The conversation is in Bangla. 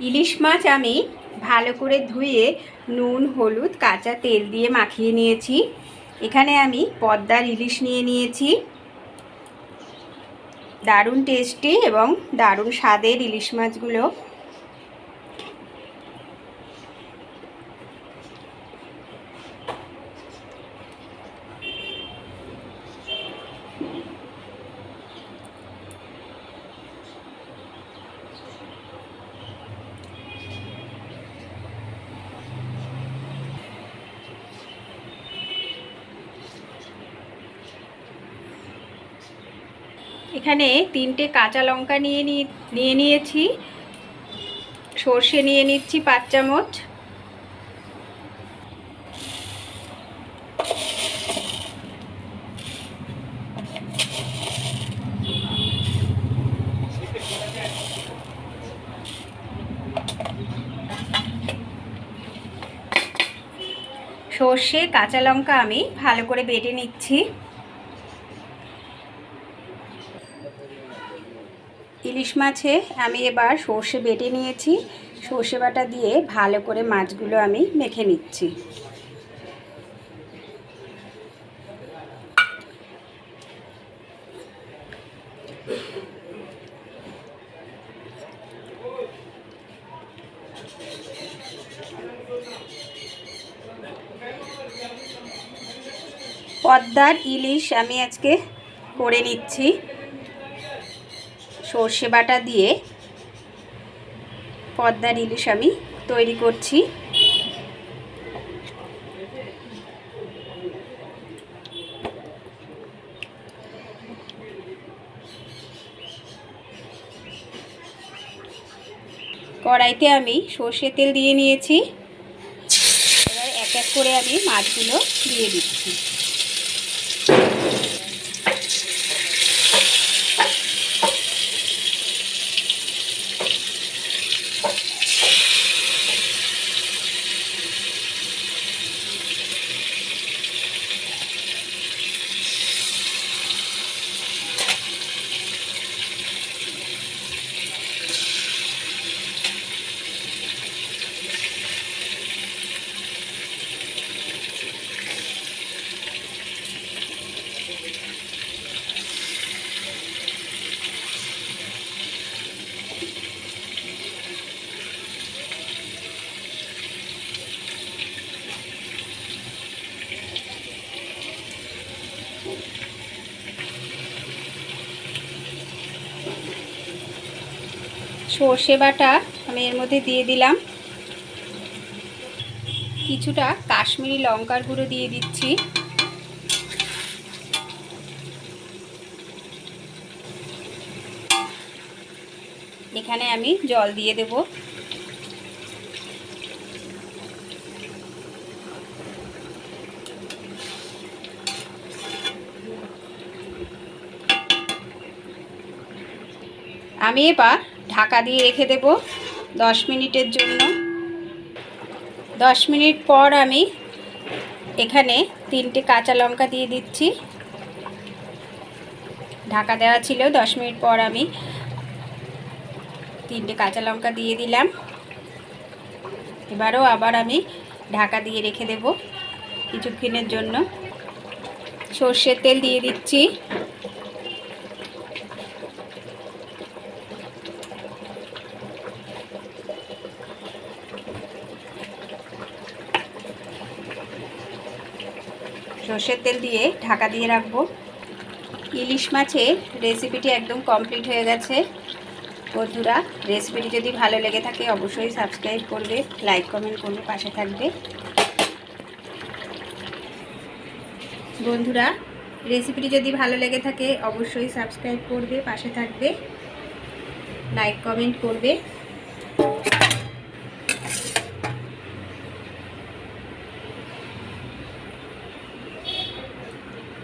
ইলিশ মাছ আমি ভালো করে ধুয়ে নুন, হলুদ, কাঁচা তেল দিয়ে মাখিয়ে নিয়েছি। এখানে আমি পদ্মার ইলিশ নিয়ে নিয়েছি। দারুণ টেস্টি এবং দারুণ স্বাদের ইলিশ মাছগুলো এখানে তিনটে কাঁচা লঙ্কা নিয়ে নিয়ে নিয়েছি। সর্ষে নিয়ে নিচ্ছি পাঁচ চামচ। সর্ষে, কাঁচা লঙ্কা আমি ভালো করে বেটে নিচ্ছি। ইলিশ মাছে আমি এবার সর্ষে বেটে নিয়েছি। সর্ষে বাটা দিয়ে ভালো করে মাছগুলো আমি মেখে নিচ্ছি। পদ্মার ইলিশ আমি আজকে করে নিচ্ছি। সর্ষে বাটা দিয়ে পদ্মার ইলিশ আমি তৈরি করছি। কড়াইতে আমি সর্ষে তেল দিয়ে নিয়েছি। এবার এক এক করে আমি মাছগুলো দিয়ে দিচ্ছি। সর্ষে বাটা আমি এর মধ্যে দিয়ে দিলাম। কিছুটা কাশ্মীরি লঙ্কার গুঁড়ো দিয়ে দিচ্ছি। এখানে আমি জল দিয়ে দেব। আমি এবার ঢাকা দিয়ে রেখে দেব দশ মিনিটের জন্য। দশ মিনিট পর আমি এখানে তিনটে কাঁচা লঙ্কা দিয়ে দিচ্ছি। ঢাকা দেওয়া ছিল, দশ মিনিট পর আমি তিনটে কাঁচা লঙ্কা দিয়ে দিলাম। এবারও আবার আমি ঢাকা দিয়ে রেখে দেব কিছুক্ষণের জন্য। সর্ষের তেল দিয়ে দিচ্ছি। সর্ষের তেল দিয়ে ঢাকা দিয়ে রাখব। ইলিশ মাছের রেসিপিটি একদম কমপ্লিট হয়ে গেছে। বন্ধুরা, রেসিপিটি যদি ভালো লেগে থাকে, অবশ্যই সাবস্ক্রাইব করবে, লাইক, কমেন্ট করবে, পাশে থাকবে। বন্ধুরা, রেসিপিটি যদি ভালো লেগে থাকে, অবশ্যই সাবস্ক্রাইব করবে, পাশে থাকবে। লাইক, কমেন্ট করবে।